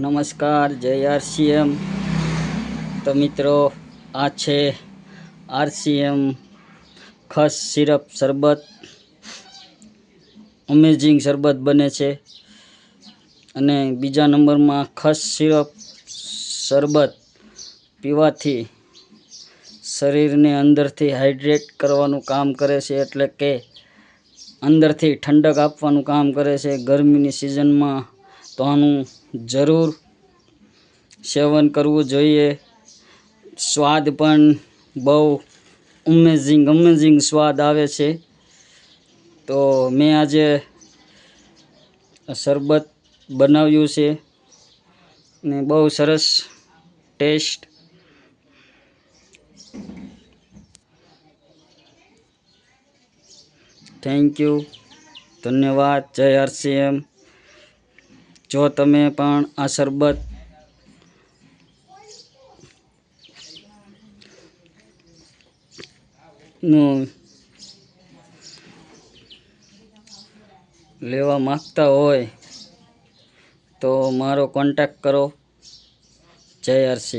નમસ્કાર, જય આરસીએમ. તો મિત્રો, આ છે આરસીએમ ખસ સિરપ શરબત. અમેઝિંગ શરબત બને છે. અને બીજા નંબરમાં ખસ સિરપ શરબત પીવાથી શરીરને અંદરથી હાઇડ્રેટ કરવાનું કામ કરે છે, એટલે કે અંદરથી ઠંડક આપવાનું કામ કરે છે. ગરમીની સિઝનમાં તો આનું જરૂર સેવન કરવું જોઈએ. સ્વાદ પણ બહુ અમેઝિંગ અમેઝિંગ સ્વાદ આવે છે. તો મેં આજે શરબત બનાવ્યું છે ને બહુ સરસ ટેસ્ટ થેન્ક યુ ધન્યવાદ. જય આરસીએમ જો તમે પણ આ શરબતનું લેવા માંગતા હોય તો મારો કોન્ટેક્ટ કરો. જય આરસી